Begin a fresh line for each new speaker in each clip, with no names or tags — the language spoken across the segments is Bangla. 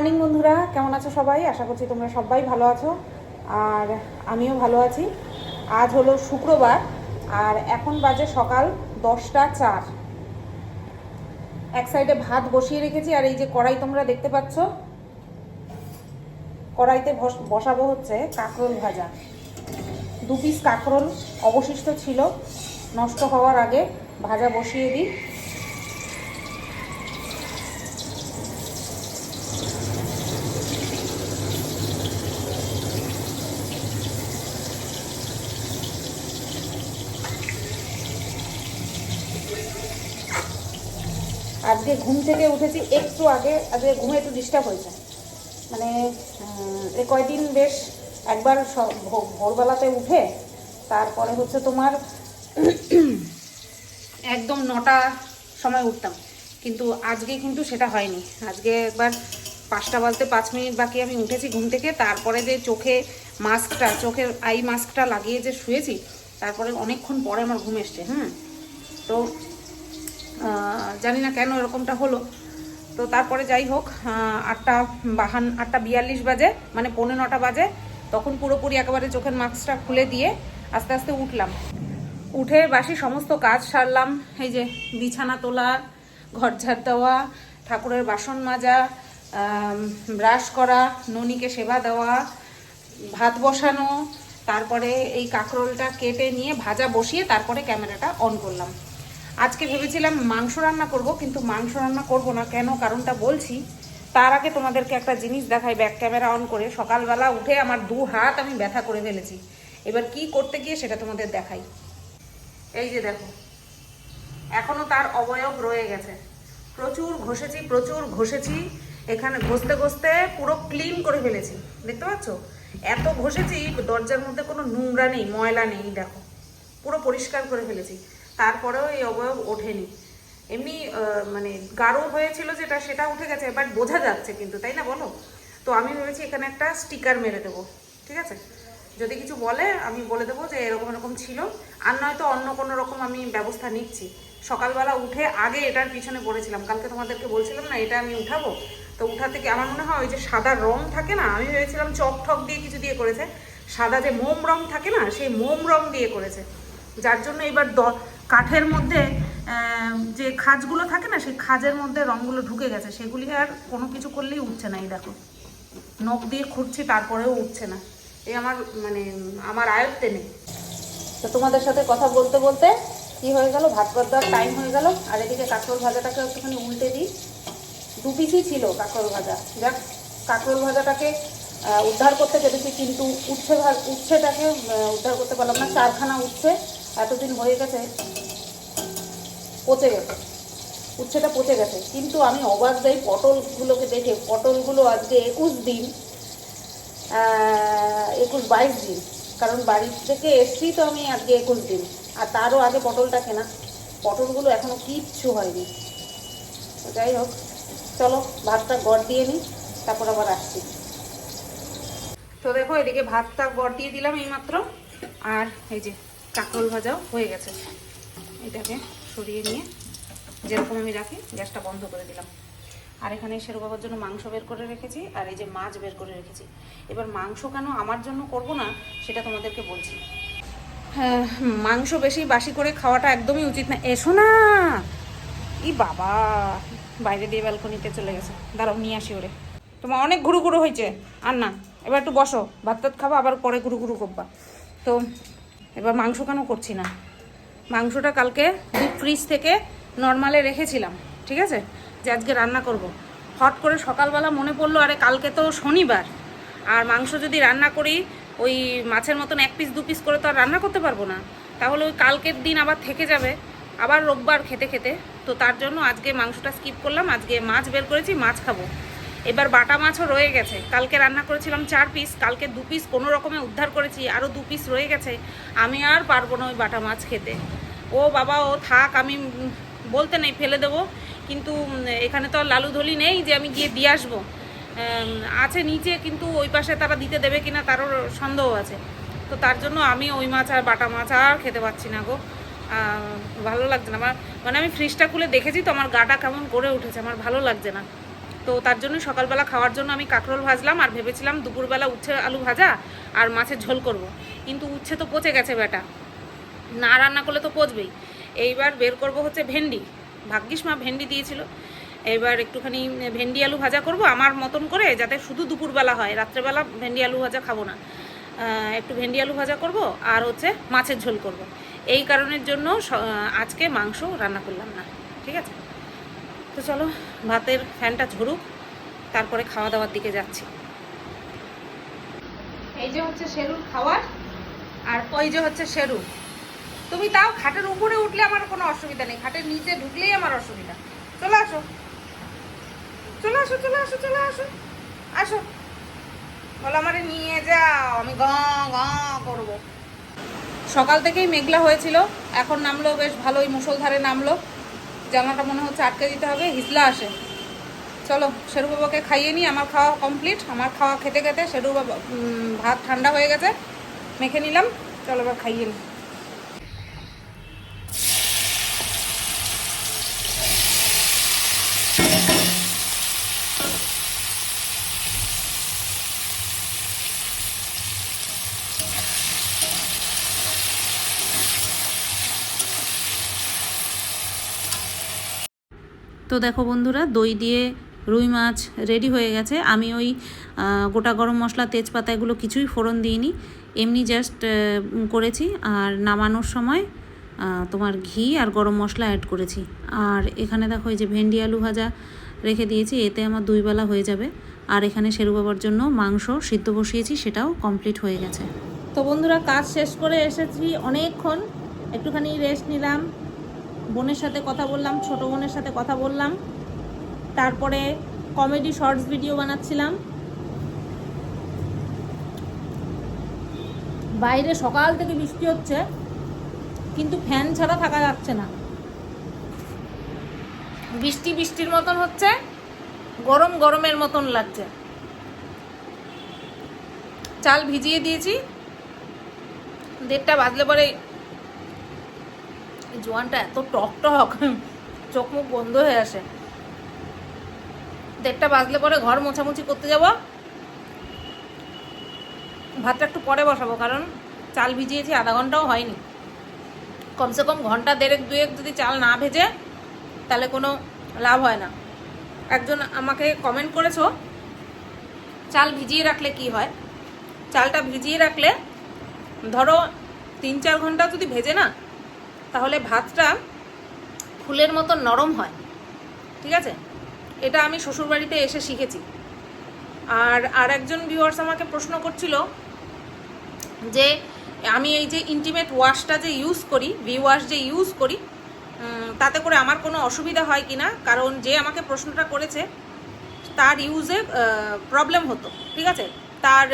মর্নিং, বন্ধুরা। কেমন আছো সবাই? আশা করছি তোমরা সবাই ভালো আছো। আর আমিও ভালো আছি। আজ হলো শুক্রবার, আর এখন বাজে সকাল দশটা চার। এক সাইডে ভাত বসিয়ে রেখেছি, আর এই যে কড়াই তোমরা দেখতে পাচ্ছ। কড়াইতে বসাবো হচ্ছে কাঁকরোল ভাজা। দু পিস কাঁকরোল অবশিষ্ট ছিল, নষ্ট হওয়ার আগে ভাজা বসিয়ে দিই। আজকে ঘুম থেকে উঠেছি, একটু আগে, আজকে ঘুমে একটু ডিস্টার্ব হয়েছে। মানে এ কয়দিন বেশ একবার ভোরবেলাতে উঠে, তারপরে হচ্ছে তোমার একদম নটা সময় উঠতাম। কিন্তু আজকে কিন্তু সেটা হয়নি। আজকে একবার পাঁচটা বাজতে পাঁচ মিনিট বাকি আমি উঠেছি ঘুম থেকে, তারপরে যে চোখে মাস্কটা, চোখের আই মাস্কটা লাগিয়ে যে শুয়েছি, তারপরে অনেকক্ষণ পরে আমার ঘুম এসছে, হুম? তো জানি না কেন এরকমটা হলো। তো তারপরে যাই হোক আটটা বাহান, আটটা বিয়াল্লিশ বাজে মানে পৌনে নটা বাজে, তখন পুরোপুরি একেবারে চোখের মাস্কটা খুলে দিয়ে আস্তে আস্তে উঠলাম। উঠে বাসি সমস্ত কাজ সারলাম, এই যে বিছানা তোলা, ঘর ঝাড় দেওয়া, ঠাকুরের বাসন মাজা ব্রাশ করা, ননিকে সেবা দেওয়া, ভাত বসানো, তারপরে এই কাঁকরোলটা কেটে নিয়ে ভাজা বসিয়ে তারপরে ক্যামেরাটা অন করলাম। আজকে ভেবেছিলাম মাংস রান্না করব, কিন্তু মাংস রান্না করব না। কেন? কারণটা বলছি, তার আগে তোমাদেরকে একটা জিনিস দেখাই ব্যাক ক্যামেরা অন করে। সকালবেলা উঠে আমার দু হাত আমি ব্যথা করে ফেলেছি। এবার কি করতে গিয়ে সেটা তোমাদের দেখাই। এই যে দেখো, এখনও তার অবয়ব রয়ে গেছে। প্রচুর ঘষেছি প্রচুর ঘষেছি। এখানে ঘষতে ঘষতে পুরো ক্লিন করে ফেলেছি। দেখতে পাচ্ছ? এত ঘষেছি, দরজার মধ্যে কোনো নোংরা নেই, ময়লা নেই, দেখো। পুরো পরিষ্কার করে ফেলেছি। তারপরেও এই অবয়ব ওঠেনি। এমনি মানে গাঢ় হয়েছিল যেটা, সেটা উঠে গেছে বাট বোঝা যাচ্ছে কিন্তু, তাই না বলো? তো আমি ভেবেছি এখানে একটা স্টিকার মেরে দেবো, ঠিক আছে? যদি কিছু বলে, আমি বলে দেবো যে এরকম এরকম ছিল। আর নয়তো অন্য কোনো রকম আমি ব্যবস্থা নিচ্ছি। সকালবেলা উঠে আগে এটার পিছনে পড়েছিলাম। কালকে তোমাদেরকে বলছিলাম না, এটা আমি উঠাবো? তো উঠা থেকে আমার মনে হয় ওই যে সাদা রং থাকে না, আমি ভেবেছিলাম চক ঠক দিয়ে কিছু দিয়ে করেছে। সাদা যে মোম রং থাকে না, সেই মোম রং দিয়ে করেছে। যার জন্য এবার দ- কাঠের মধ্যে যে খাজগুলো থাকে না, সেই খাজের মধ্যে রঙগুলো ঢুকে গেছে, সেগুলি আর কোনো কিছু করলেই উঠছে না, এই দেখো। নখ দিয়ে খুঁড়ছি, তারপরেও উঠছে না। এই আমার মানে আমার আয়ত্তে নেই। তো তোমাদের সাথে কথা বলতে বলতে কি হয়ে গেল? ভাত দেওয়ার টাইম হয়ে গেল। আর এদিকে কাঁকরোল ভাজাটাকে একটুখানি উল্টে দিই। দু পিসই ছিল কাঁকরোল ভাজা। যাক, কাঁকরোল ভাজাটাকে উদ্ধার করতে পেরেছি, কিন্তু উচ্ছে উচ্ছেটাকে উদ্ধার করতে পারলাম না। চারখানা উচ্ছে এতদিন হয়ে গেছে, পচে গেছে উচ্ছেটা পচে গেছে। কিন্তু আমি অবাক যাই পটলগুলোকে দেখে, পটলগুলো আজকে একুশ দিন একুশ বাইশ দিন, কারণ বাড়ি থেকে এসছি তো আমি আজকে একুশ দিন, আর তারও আগে পটলটা কেনা। পটলগুলো এখনও কিচ্ছু হয়নি। যাই হোক, চলো, ভাতটা গড় দিয়ে নিই তারপর আবার আসছি। তো দেখো, এদিকে ভাতটা গড় দিয়ে দিলাম এইমাত্র, আর এই যে কাকরোল ভাজাও হয়ে গেছে। এটাকে সরিয়ে নিয়ে যেরকম আমি রাখি, গ্যাসটা বন্ধ করে দিলাম। আর এখানে শেরু বাবার জন্য মাংস বের করে রেখেছি, আর এই যে মাছ বের করে রেখেছি। এবার মাংস কেন আমার জন্য করব না, সেটা তোমাদেরকে বলছি। হ্যাঁ মাংস বেশি বাসি করে খাওয়াটা একদমই উচিত না। এসো না ই বাবা! বাইরে দিয়ে ব্যালকনিতে চলে গেছে। দাঁড়াও, নিয়ে আসি ওরে। তোমার অনেক ঘুরু ঘুরু হয়েছে। আর না, এবার একটু বসো। ভাত টাত খাবা, আবার পরে ঘুরু ঘুরু করবা। তো এবার মাংস কেন করছি না? মাংসটা কালকে ডিপ ফ্রিজ থেকে নর্মালে রেখেছিলাম, ঠিক আছে? যে আজকে রান্না করব। হট করে সকালবেলা মনে পড়ল, আরে কালকে তো শনিবার। আর মাংস যদি রান্না করি, ওই মাছের মতন এক পিস দু পিস করে তো আর রান্না করতে পারব না। তাহলে ওই কালকের দিন আবার থেকে যাবে। আবার রোববার খেতে খেতে। তো তার জন্য আজকে মাংসটা স্কিপ করলাম, আজকে মাছ বের করেছি, মাছ খাব। এবার বাটা মাছও রয়ে গেছে। কালকে রান্না করেছিলাম চার পিস কালকে দু পিস কোনো রকমে উদ্ধার করেছি আরও দু পিস রয়ে গেছে। আমি আর পারব না ওই বাটা মাছ খেতে। ও বাবা, ও থাক, আমি বলতে নেই, ফেলে দেবো। কিন্তু এখানে তো আর লালু ধলি নেই যে আমি গিয়ে দিয়ে আসব। আছে নিচে, কিন্তু ওই পাশে তারা দিতে দেবে কিনা তারও সন্দেহ আছে। তো তার জন্য আমি ওই মাছ আর বাটা মাছ আর খেতে পাচ্ছি না গো। ভালো লাগছে না। আমার মানে আমি ফ্রিজটা খুলে দেখেছি তো, আমার গাটা কেমন করে উঠেছে, আমার ভালো লাগছে না। তো তার জন্য সকালবেলা খাওয়ার জন্য আমি কাঁকরোল ভাজলাম আর ভেবেছিলাম দুপুরবেলা উচ্ছে আলু ভাজা আর মাছের ঝোল করব। কিন্তু উচ্ছে তো পচে গেছে বেটা। না রান্না করলে তো পচবেই। এইবার বের করব হচ্ছে ভেন্ডি। ভাগ্যিস মা ভেন্ডি দিয়েছিল। এবার একটুখানি ভেন্ডি আলু ভাজা করব আমার মতন করে যাতে শুধু দুপুরবেলা হয়। রাত্রেবেলা ভেন্ডি আলু ভাজা খাব না। একটু ভেন্ডি আলু ভাজা করব আর হচ্ছে মাছের ঝোল করব। এই কারণের জন্য আজকে মাংস রান্না করলাম না। ঠিক আছে? তো চলো ভাতের ফ্যানটা ঝরুক, তারপরে খাওয়া দাওয়ার দিকে যাচ্ছি। এই যে হচ্ছে শেরুর খাওয়ার, আর ওই যে হচ্ছে শেরু। তুমি তাও খাটের উপরে উঠলে আমার কোনো অসুবিধা নেই, খাটের নিচে ঢুকলেই আমার অসুবিধা। চলে আসো। চলে আসো চলে আসো চলে আসো। আসো। বলো আমারে নিয়ে যাও, আমি গ গ করব। সকাল থেকেই মেঘলা হয়েছিল, এখন নামলো বেশ ভালোই মুসলধারে নামলো। জামাটা মনে হচ্ছে আটকে দিতে হবে হিসলা আসে। চলো শেরু বাবাকে খাইয়ে নিই, আমার খাওয়া কমপ্লিট আমার খাওয়া খেতে খেতে শেরু বাবা ভাত ঠান্ডা হয়ে গেছে, মেখে নিলাম। চলো এবার খাইয়ে নিই। তো দেখো বন্ধুরা, দই দিয়ে রুই মাছ রেডি হয়ে গেছে। আমি ওই গোটা গরম মশলা, তেজপাতা এগুলো কিছুই ফোড়ন দিইনি। এমনি জাস্ট করেছি। আর নামানোর সময় তোমার ঘি আর গরম মশলা অ্যাড করেছি। আর এখানে দেখো এই যে ভেন্ডি আলু ভাজা রেখে দিয়েছি। এতে আমার দুই বেলা হয়ে যাবে। আর এখানে সেরু বাবার জন্য মাংস সিদ্ধ বসিয়েছি, সেটাও কমপ্লিট হয়ে গেছে। তো বন্ধুরা, কাজ শেষ করে এসেছি অনেকক্ষণ। একটুখানি রেস্ট নিলাম। বোনের সাথে কথা বললাম, ছোট বোনের সাথে কথা বললাম। তারপরে কমেডি শর্টস ভিডিও বানাচ্ছিলাম। বাইরে সকাল থেকে বৃষ্টি হচ্ছে, কিন্তু ফ্যান ছাড়া থাকা যাচ্ছে না। বৃষ্টি বৃষ্টির মতন হচ্ছে, গরম গরমের মতন লাগছে। চাল ভিজিয়ে দিয়েছি। দেড়টা বাজলে পরে জোয়ানটা এত টক টক, চোখ মুখ বন্ধ হয়ে আসে। দেড়টা বাজলে পরে ঘর মোছামুছি করতে যাব। ভাতটা একটু পরে বসাবো, কারণ চাল ভিজিয়েছি, আধা ঘন্টাও হয়নি। কমসে কম ঘণ্টা দেড়েক, দুয়েক যদি চাল না ভেজে, তাহলে কোনো লাভ হয় না। একজন আমাকে কমেন্ট করেছ, চাল ভিজিয়ে রাখলে কি হয়? চালটা ভিজিয়ে রাখলে ধরো তিন চার ঘণ্টা যদি ভেজে না তাহলে ভাতটা ফুলের মতো নরম হয়। ঠিক আছে? এটা আমি শ্বশুরবাড়িতে এসে শিখেছি। আর আর একজন ভিউয়ার্স আমাকে প্রশ্ন করছিল যে, আমি এই যে ইন্টিমেট ওয়াশটা যে ইউজ করি ভি ওয়াশ যে ইউজ করি তাতে করে আমার কোনো অসুবিধা হয় কি না কারণ যে আমাকে প্রশ্নটা করেছে, তার ইউজে প্রবলেম হতো। ঠিক আছে? তার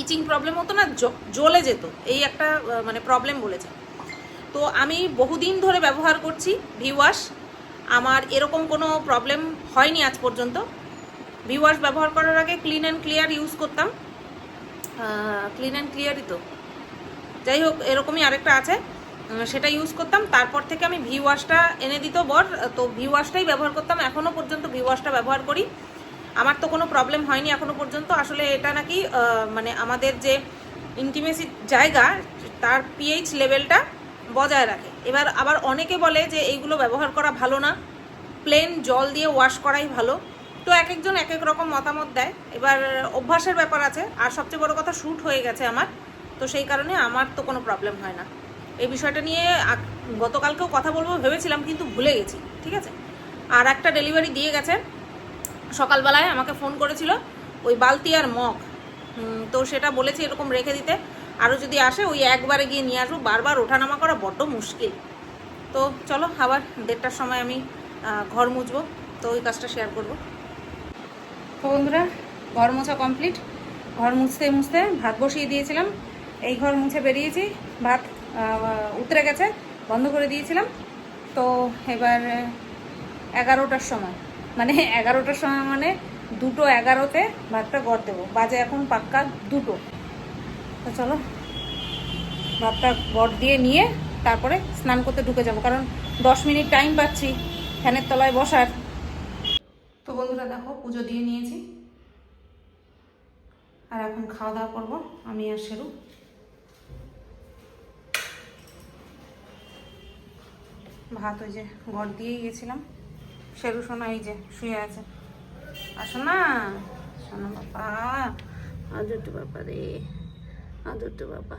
ইচিং প্রবলেম হতো না জ্বলে যেত। এই একটা মানে প্রবলেম বলেছে। তো আমি বহুদিন ধরে ব্যবহার করছি ভি ওয়াশ আমার এরকম কোনো প্রবলেম হয়নি আজ পর্যন্ত। ভি ওয়াশ ব্যবহার করার আগে ক্লিন অ্যান্ড ক্লিয়ার ইউজ করতাম। ক্লিন অ্যান্ড ক্লিয়ারই তো। যাই হোক, এরকমই আরেকটা আছে। সেটা ইউজ করতাম। তারপর থেকে আমি ভি ওয়াশটা এনে দিত বর। তো ভি ওয়াশটাই ব্যবহার করতাম। এখনও পর্যন্ত ভি ওয়াশটা ব্যবহার করি। আমার তো কোনো প্রবলেম হয়নি এখনও পর্যন্ত। আসলে এটা নাকি মানে আমাদের যে ইন্টিমেসি জায়গা, তার পিএইচ লেভেলটা বজায় রাখে। এবার আবার অনেকে বলে যে এইগুলো ব্যবহার করা ভালো না। প্লেন জল দিয়ে ওয়াশ করাই ভালো। তো এক একজন এক এক রকম মতামত দেয়। এবার অভ্যাসের ব্যাপার আছে। আর সবচেয়ে বড় কথা শ্যুট হয়ে গেছে আমার। তো সেই কারণে আমার তো কোনো প্রবলেম হয় না। এই বিষয়টা নিয়ে গতকালকেও কথা বলব ভেবেছিলাম, কিন্তু ভুলে গেছি। ঠিক আছে? আর একটা ডেলিভারি দিয়ে গেছে। সকালবেলায় আমাকে ফোন করেছিল, ওই বালতি আর মগ। তো সেটা বলেছি এরকম রেখে দিতে। আরও যদি আসে, ওই একবারে গিয়ে নিয়ে আসব। বারবার ওঠানামা করা বড্ড মুশকিল। তো চলো, আবার দেড়টার সময় আমি ঘর মুছবো। তো ওই কাজটা শেয়ার করব। তো বন্ধুরা, ঘর মোছা কমপ্লিট ঘর মুছতে মুছতে ভাত বসিয়ে দিয়েছিলাম। এই ঘর মুছে বেরিয়েছি। ভাত উতরে গেছে, বন্ধ করে দিয়েছিলাম। তো এবার এগারোটার সময় মানে এগারোটার সময় মানে দুটো এগারোতে ভাতটা গড় দেবো। বাজে এখন পাক্কা দুটো। তো চলো, ভাতটা বট দিয়ে নিয়ে তারপরে স্নান করতে ঢুকে যাব, কারণ দশ মিনিট টাইম পাচ্ছি ফ্যানের তলায় বসার। তো বন্ধুরা দেখো, পুজো দিয়ে নিয়েছি। আর এখন খাওয়া দাওয়া করব, আমি আর সেরু ভাত ওই যে ঘর দিয়েই গেছিলাম। সেরু সোনা এই যে শুয়ে আছে। আসো না সোনা বাবা আদুটু বাবা রে। আদুটু বাবা।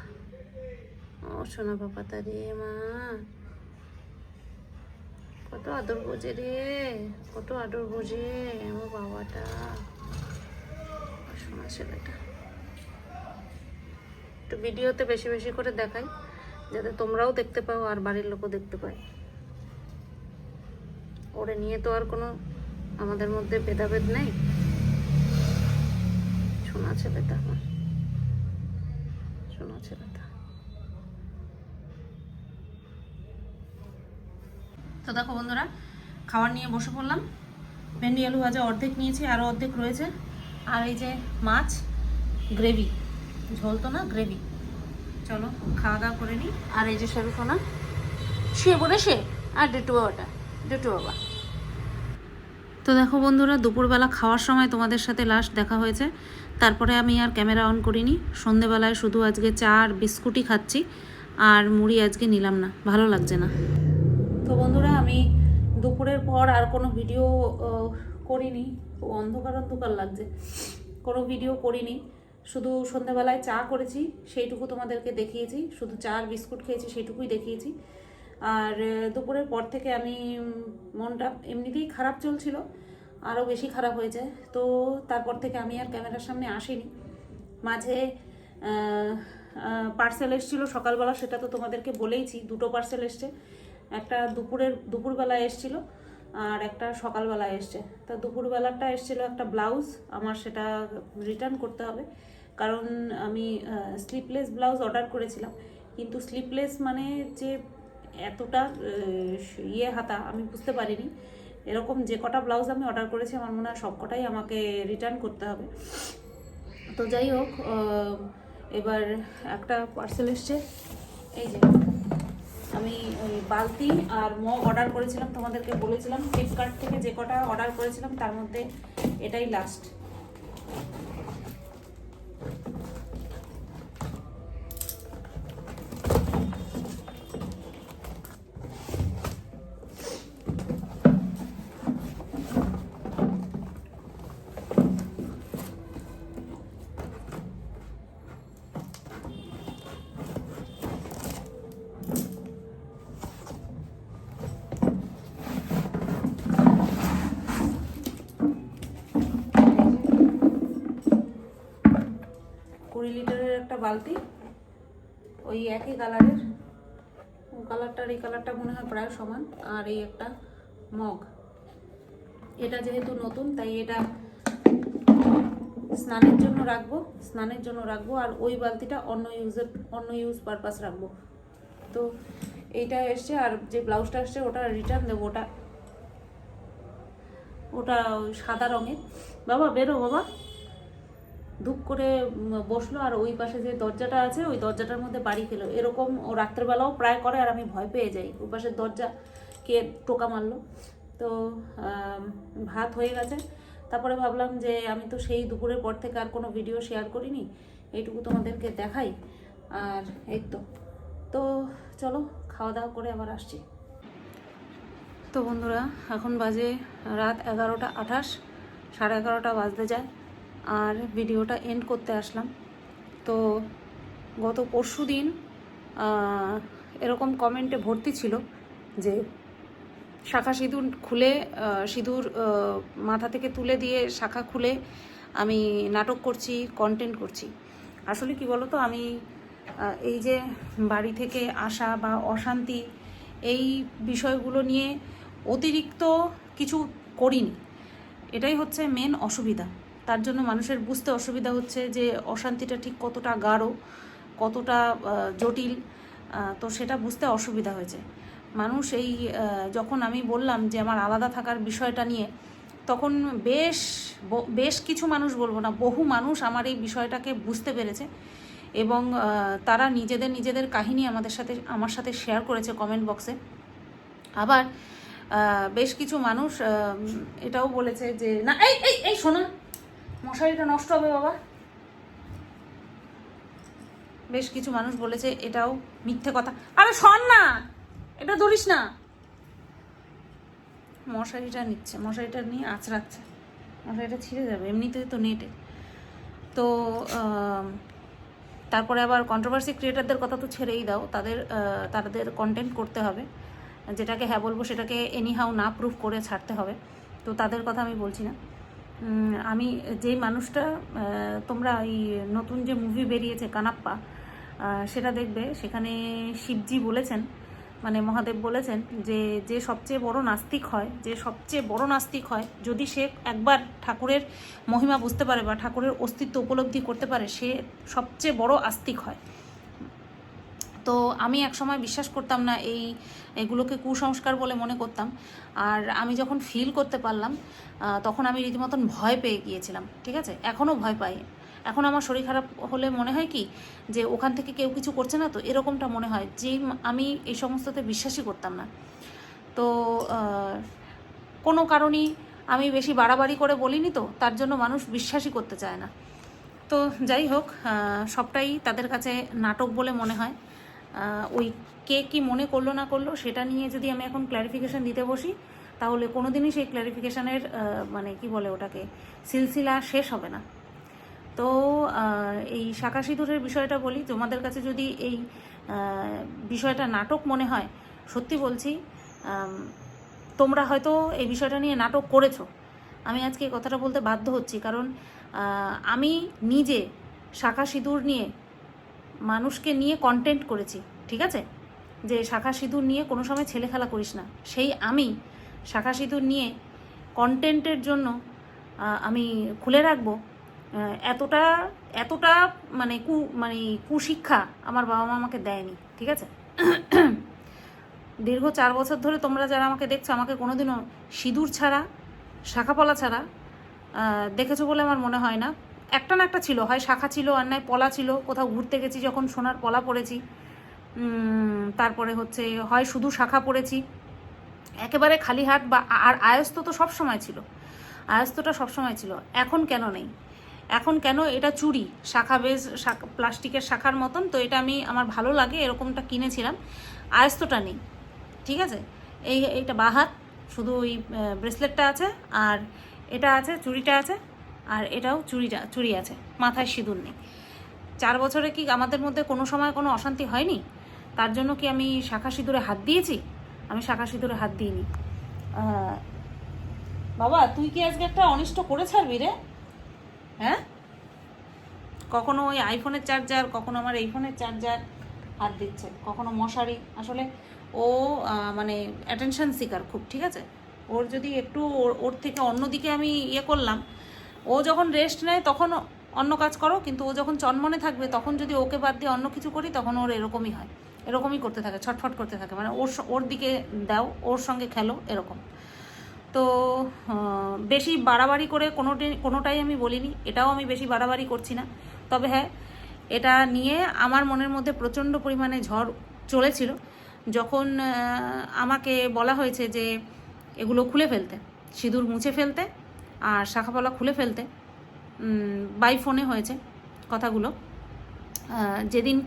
ও সোনা বাবা তা রে মা। কত আদর বোঝে রে, কত আদর বোঝে আমার বাবাটা। সোনা ছেলেটা। একটু ভিডিওতে বেশি বেশি করে দেখাই, যাতে তোমরাও দেখতে পাও আর বাড়ির লোকও দেখতে পায়। ওরে নিয়ে তো আর কোনো আমাদের মধ্যে ভেদাভেদ নেই। সোনা ছেলেটা আমার। তো দেখো বন্ধুরা, খাবার নিয়ে বসে পড়লাম। ভেন্ডি, আলু ভাজা অর্ধেক নিয়েছি আরও অর্ধেক রয়েছে। আর এই যে মাছ, গ্রেভি। ঝোল তো না, গ্রেভি। চলো, খাওয়া দাওয়া করে নিই। আর এই যে সোনা শুয়ে পড়ে সে, আর ডেটু বাবাটা, ডেটু বাবা। তো দেখো বন্ধুরা, দুপুরবেলা খাওয়ার সময় তোমাদের সাথে লাস্ট দেখা হয়েছে। তারপরে আমি আর ক্যামেরা অন করিনি। সন্ধেবেলায় শুধু আজকে চা আর বিস্কুটই খাচ্ছি, আর মুড়ি আজকে নিলাম না, ভালো লাগছে না। তো বন্ধুরা, আমি দুপুরের পর আর কোনো ভিডিও করিনি অন্ধকার অন্ধকার লাগছে। কোনো ভিডিও করিনি, শুধু সন্ধ্যাবেলায় চা করেছি, সেইটুকু তোমাদেরকে দেখিয়েছি, শুধু চা আর বিস্কুট খেয়েছি, সেইটুকুই দেখিয়েছি। আর, দুপুরের পর থেকে আমি মনটা এমনিতেই খারাপ চলছিল আরও বেশি খারাপ হয়ে যায়। তো তারপর থেকে আমি আর ক্যামেরার সামনে আসিনি। মাঝে পার্সেল এসেছিল সকালবেলা, সেটা তো তোমাদেরকে বলেইছি, দুটো পার্সেল এসছে। একটা দুপুরের দুপুরবেলা এসছিল আর একটা সকালবেলা এসছে। তা দুপুরবেলাটা এসছিল একটা ব্লাউজ আমার সেটা রিটার্ন করতে হবে। কারণ আমি স্লিপলেস ব্লাউজ অর্ডার করেছিলাম। কিন্তু স্লিপলেস মানে যে এতটা ইয়ে হাতা, আমি বুঝতে পারিনি। এরকম যে কটা ব্লাউজ আমি অর্ডার করেছি, আমার মনে হয় সবকটাই আমাকে রিটার্ন করতে হবে। তো যাই হোক এবার একটা পার্সেল এসছে। এই যে, আমি ওই বালতি আর মগ অর্ডার করেছিলাম, তোমাদেরকে বলেছিলাম ফ্লিপকার্ট থেকে যে কটা অর্ডার করেছিলাম, তার মধ্যে এটাই লাস্ট বালতি, ওই একই কালারের। কালারটার, এই কালারটা মনে হয় প্রায় সমান, আর এই একটা মগ। এটা যেহেতু নতুন, তাই এটা স্নানের জন্য রাখব, স্নানের জন্য রাখব, আর ওই বালতিটা অন্য ইউজের অন্য ইউজ পারপাস রাখব। তো এইটা এসছে, আর যে ব্লাউজটা এসছে, ওটা রিটার্ন দেবো, ওটা ওটা সাদা রঙের। বাবা, বেরো, বাবা। ধূপ করে বসল আর ওই পাশে যে দরজাটা আছে, ওই দরজাটার মধ্যে বাড়ি খেলো এরকম ও রাত্রেবেলাও প্রায় করে আর আমি ভয় পেয়ে যাই। ওই পাশের দরজা কে টোকা মারলো। তো ভাত হয়ে গেছে। তারপরে ভাবলাম যে আমি তো সেই দুপুরের পর থেকে আর কোনো ভিডিও শেয়ার করিনি। এইটুকু তোমাদেরকে দেখাই। আর এই তো। তো, চলো, খাওয়া দাওয়া করে আবার আসছি। তো বন্ধুরা, এখন বাজে রাত এগারোটা আঠাশ, সাড়ে এগারোটা বাজতে যায়। আর ভিডিওটা এন্ড করতে আসলাম। তো গত পরশু দিন এরকম কমেন্টে ভর্তি ছিল যে শাখা সিঁদুর খুলে সিঁদুর মাথা থেকে তুলে দিয়ে শাখা খুলে আমি নাটক করছি কন্টেন্ট করছি। আসলে কি বলতো, আমি এই যে বাড়ি থেকে আসা বা অশান্তি, এই বিষয়গুলো নিয়ে অতিরিক্ত কিছু করিনি। এটাই হচ্ছে মেন অসুবিধা। তার জন্য মানুষের বুঝতে অসুবিধা হচ্ছে যে অশান্তিটা ঠিক কতটা গাঢ়, কতটা জটিল তো সেটা বুঝতে অসুবিধা হয়েছে। মানুষ এই যখন আমি বললাম যে আমার আলাদা থাকার বিষয়টা নিয়ে, তখন বেশ বেশ কিছু মানুষ বলব না, বহু মানুষ আমার এই বিষয়টাকে বুঝতে পেরেছে এবং তারা নিজেদের নিজেদের কাহিনী আমাদের সাথে, আমার সাথে শেয়ার করেছে কমেন্ট বক্সে আবার বেশ কিছু মানুষ এটাও বলেছে যে, না, এই এই এই শোনা মশারিটা নষ্ট হবে বাবা। বেশ কিছু মানুষ বলেছে এটাও মিথ্যে কথা। আরে শোন না, এটা ধরিস না। মশারিটা নিচ্ছে, মশারিটা নিয়ে আঁচড়াচ্ছে মশারিটা ছিঁড়ে যাবে এমনিতেই তো নেটে তো তারপরে আবার কন্ট্রোভার্সি ক্রিয়েটারদের কথা তো ছেড়েই দাও। তাদের তাদের কন্টেন্ট করতে হবে। যেটাকে হ্যাঁ বলব সেটাকে এনিহাউ না প্রুফ করে ছাড়তে হবে। তো তাদের কথা আমি বলছি না। আমি যেই মানুষটা তোমরা এই নতুন যে মুভি বেরিয়েছে, কানাপ্পা সেটা দেখবে। সেখানে শিবজি বলেছেন মানে মহাদেব বলেছেন যে যে সবচেয়ে বড় নাস্তিক হয়, যে সবচেয়ে বড় নাস্তিক হয়, যদি সে একবার ঠাকুরের মহিমা বুঝতে পারে বা ঠাকুরের অস্তিত্ব উপলব্ধি করতে পারে, সে সবচেয়ে বড় আস্তিক হয়। তো আমি একসময় বিশ্বাস করতাম না এই, এগুলোকে কুসংস্কার বলে মনে করতাম। আর আমি যখন ফিল করতে পারলাম তখন আমি রীতিমতন ভয় পেয়ে গিয়েছিলাম, ঠিক আছে? এখনও ভয় পাই। এখন আমার শরীর খারাপ হলে মনে হয় কি যে ওখান থেকে কেউ কিছু করছে না তো? এরকমটা মনে হয়, যে আমি এই সমস্ততে বিশ্বাসই করতাম না। তো কোনো কারণেই আমি বেশি বাড়াবাড়ি করে বলিনি তো? তার জন্য মানুষ বিশ্বাসই করতে চায় না। তো যাই হোক সবটাই তাদের কাছে নাটক বলে মনে হয়। ওই কে কি মনে করল না করল সেটা নিয়ে যদি আমি এখন ক্ল্যারিফিকেশন দিতে বসি, তাহলে কোনোদিনই সেই ক্ল্যারিফিকেশনের মানে কি বলে ওটাকে, সিলসিলা শেষ হবে না। তো এই শাখা সিঁদুরের বিষয়টা বলি, তোমাদের কাছে যদি এই বিষয়টা নাটক মনে হয়, সত্যি বলছি তোমরা হয়তো এই বিষয়টা নিয়ে নাটক করেছ। আমি আজকে এই কথাটা বলতে বাধ্য হচ্ছি, কারণ আমি নিজে শাখা সিঁদুর নিয়ে মানুষকে নিয়ে কন্টেন্ট করেছি, ঠিক আছে? যে শাখা সিঁদুর নিয়ে কোনো সময় ছেলে খেলা করিস না। সেই আমি শাখা সিঁদুর নিয়ে কন্টেন্টের জন্য আমি খুলে রাখব এতটা এতটা মানে কু মানে কুশিক্ষা আমার বাবা মা আমাকে দেয়নি, ঠিক আছে? দীর্ঘ চার বছর ধরে তোমরা যারা আমাকে দেখছ, আমাকে কোনোদিনও সিঁদুর ছাড়া, শাখাপলা ছাড়া দেখেছ বলে আমার মনে হয় না। একটা না একটা ছিল, হয় শাখা ছিল আর নয় পলা ছিল, কোথাও ঘুরতে গেছি যখন সোনার পলা পড়েছি তারপরে হচ্ছে হয় শুধু শাখা পড়েছি, একেবারে খালি হাত বা আর আয়স্ত তো সব সময় ছিল, আয়স্তটা সব সময় ছিল, এখন কেন নেই? এখন কেন এটা চুড়ি শাখা বেজ শাখা, প্লাস্টিকের শাখার মতন, তো এটা আমি, আমার ভালো লাগে, এরকমটা কিনেছিলাম, আয়স্তটা নেই, ঠিক আছে? এই, এইটা বাহাত শুধু ওই ব্রেসলেটটা আছে, আর এটা আছে, চুড়িটা আছে আর এটাও চুড়িটা চুরি আছে, মাথায় সিঁদুর নেই। চার বছরে কি আমাদের মধ্যে কোনো সময় কোনো অশান্তি হয়নি? তার জন্য কি আমি শাখা সিঁদুরে হাত দিয়েছি? আমি শাখা সিঁদুরে হাত দিইনি। বাবা, তুই কি আজকে একটা অনিষ্ট করে ছাড়বি রে? হ্যাঁ? কখনো ওই আইফোনের চার্জার, কখনো আমার এই ফোনের চার্জার হাত দিচ্ছে, কখনো মশারি। আসলে ও মানে অ্যাটেনশন সিকার খুব, ঠিক আছে? ওর যদি একটু ওর থেকে অন্যদিকে আমি ইয়ে করলাম ও যখন রেস্ট নেয়, তখন অন্য কাজ করো, কিন্তু ও যখন চনমনে থাকবে, তখন যদি ওকে বাদ দিয়ে অন্য কিছু করি, তখন ওর এরকমই হয়। এরকমই করতে থাকে, ছটফট করতে থাকে। মানে ওর ওর দিকে দাও, ওর সঙ্গে খেলো, এরকম। তো বেশি বাড়াবাড়ি করে কোনোটি, কোনোটাই আমি বলিনি। এটাও আমি বেশি বাড়াবাড়ি করছি না। তবে হ্যাঁ এটা নিয়ে আমার মনের মধ্যে প্রচণ্ড পরিমাণে ঝড় চলেছিল। যখন আমাকে বলা হয়েছে যে এগুলো খুলে ফেলতে, সিঁদুর মুছে ফেলতে আর শাখাপলা খুলে ফেলতে বাই ফোনে হয়েছে কথাগুলো। যেদিন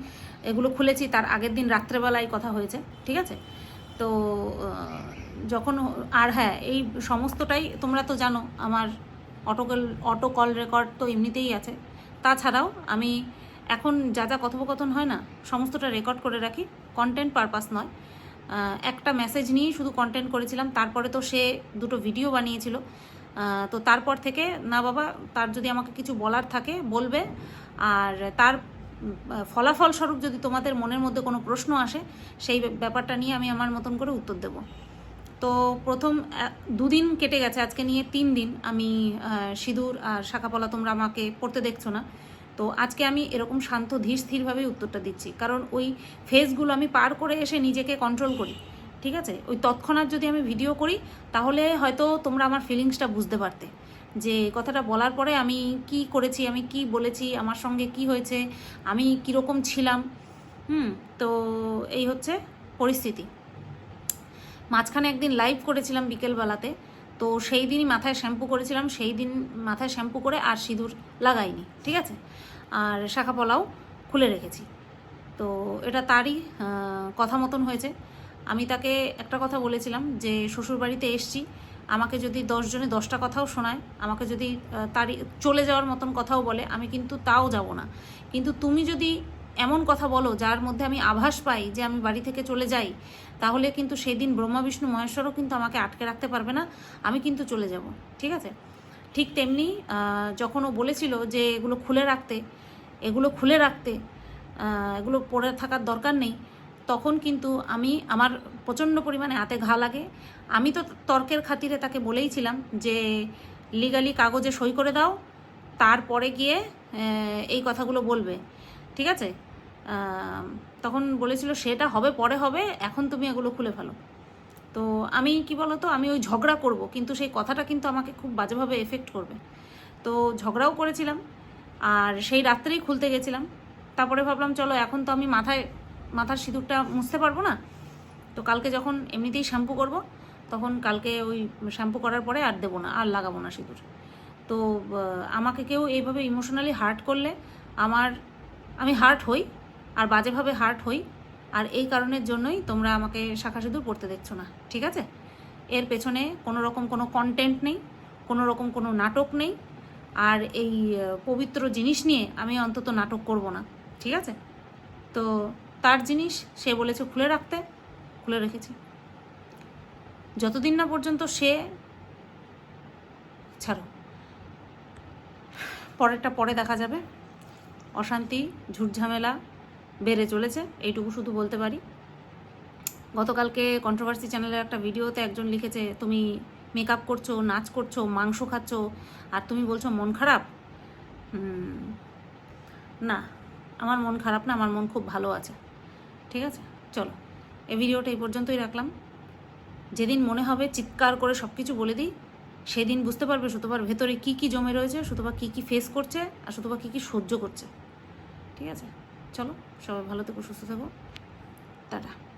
এগুলো খুলেছি তার আগের দিন রাত্রেবেলায় কথা হয়েছে, ঠিক আছে? তো যখন আর হ্যাঁ এই সমস্তটাই তোমরা তো জানো, আমার অটোকল, অটো কল রেকর্ড তো এমনিতেই আছে। তাছাড়াও আমি এখন যা যা কথোপকথন হয় না, সমস্তটা রেকর্ড করে রাখি কন্টেন্ট পারপাস নয়। একটা মেসেজ নিয়েই শুধু কন্টেন্ট করেছিলাম, তারপরে তো সে দুটো ভিডিও বানিয়েছিল। তো তারপর থেকে, না বাবা, তার যদি আমাকে কিছু বলার থাকে, বলবে। আর তার ফলাফল স্বরূপ যদি তোমাদের মনের মধ্যে কোনো প্রশ্ন আসে, সেই ব্যাপারটা নিয়ে আমি আমার মতন করে উত্তর দেব। তো প্রথম দুদিন কেটে গেছে, আজকে নিয়ে তিন দিন আমি সিঁদুর আর শাখাপলা তোমরা আমাকে পড়তে দেখছ না। তো আজকে আমি এরকম শান্ত, ধীর স্থিরভাবেই উত্তরটা দিচ্ছি। কারণ ওই ফেজগুলো আমি পার করে এসে নিজেকে কন্ট্রোল করি। ঠিক আছে? ওই তৎক্ষণাৎ যদি আমি ভিডিও করি, তাহলে হয়তো তোমরা আমার ফিলিংসটা বুঝতে পারতে। যে কথাটা বলার পরে আমি কি করেছি, আমি কি বলেছি, আমার সঙ্গে কি হয়েছে, আমি কীরকম ছিলাম, হুম? তো এই হচ্ছে পরিস্থিতি। মাঝখানে একদিন লাইভ করেছিলাম বিকেলবেলাতে, তো সেই দিনই মাথায় শ্যাম্পু করেছিলাম, সেই দিন মাথায় শ্যাম্পু করে আর সিঁদুর লাগাইনি, ঠিক আছে? আর শাখা পলাও খুলে রেখেছি। তো এটা তারই কথা মতন হয়েছে। আমি তাকে একটা কথা বলেছিলাম যে শ্বশুরবাড়িতে এসছি, আমাকে যদি দশজনে দশটা কথাও শোনায়, আমাকে যদি তারই চলে যাওয়ার মতন কথাও বলে, আমি কিন্তু তাও যাব না। কিন্তু তুমি যদি এমন কথা বলো যার মধ্যে আমি আভাস পাই যে আমি বাড়ি থেকে চলে যাই, তাহলে কিন্তু সেদিন ব্রহ্মা, বিষ্ণু, মহেশ্বরও কিন্তু আমাকে আটকে রাখতে পারবে না, আমি কিন্তু চলে যাব। ঠিক আছে? ঠিক তেমনি যখন ও বলেছিল যে এগুলো খুলে রাখতে, এগুলো খুলে রাখতে এগুলো পড়ে থাকার দরকার নেই তখন কিন্তু আমি আমার প্রচণ্ড পরিমাণে হাতে ঘা লাগে। আমি তো তর্কের খাতিরে তাকে বলেইছিলাম যে, লিগালি কাগজে সই করে দাও, তারপরে গিয়ে এই কথাগুলো বলবে। ঠিক আছে? তখন বলেছিল, সেটা হবে, পরে হবে, এখন তুমি এগুলো খুলে ফেলো। তো আমি, কি বলতো, আমি ওই ঝগড়া করব, কিন্তু সেই কথাটা কিন্তু আমাকে খুব বাজেভাবে এফেক্ট করবে। তো ঝগড়াও করেছিলাম, আর সেই রাত্রেই খুলতে গেছিলাম। তারপরে ভাবলাম, চলো, এখন তো আমি মাথায় মাথার সিঁদুরটা মুছতে পারব না? তো কালকে যখন এমনিতেই শ্যাম্পু করব, তখন কালকে ওই শ্যাম্পু করার পরে আর দেবো না, আর লাগাবো না সিঁদুর। তো আমাকে কেউ এইভাবে ইমোশনালি হার্ট করলে আমার, আমি হার্ট হই, আর বাজেভাবে হার্ট হই, আর এই কারণের জন্যই তোমরা আমাকে শাখা সিঁদুর পড়তে দেখছ না, ঠিক আছে? এর পেছনে কোনো রকম কোনো কন্টেন্ট নেই, কোনো রকম কোনো নাটক নেই, আর এই পবিত্র জিনিস নিয়ে আমি অন্তত নাটক করব না, ঠিক আছে? তো তার জিনিস সে বলেছে খুলে রাখতে, খুলে রেখেছি। যতদিন না পর্যন্ত সে, ছাড়ো, পরেরটা পরে দেখা যাবে। অশান্তি, ঝুটঝামেলা বেড়ে চলেছে, এইটুকু শুধু বলতে পারি। গতকালকে কন্ট্রোভার্সি চ্যানেলের একটা ভিডিওতে একজন লিখেছে, তুমি মেকআপ করছ, নাচ করছ, মাংস খাচ্ছো, আর তুমি বলছো মন খারাপ? না, আমার মন খারাপ না, আমার মন খুব ভালো আছে। ঠিক আছে? চলো। এই ভিডিওটা এই পর্যন্তই রাখলাম। যেদিন মনে হবে চিৎকার করে সব কিছু বলে দিই, সেদিন বুঝতে পারবে সুতোবার ভেতরে কি কি জমে রয়েছে সুতোবা কি কি ফেস করছে আর সুতোবা কি কি সহ্য করছে। ঠিক আছে? চলো, সবাই ভালো থেকো, সুস্থ থাকো। টাটা।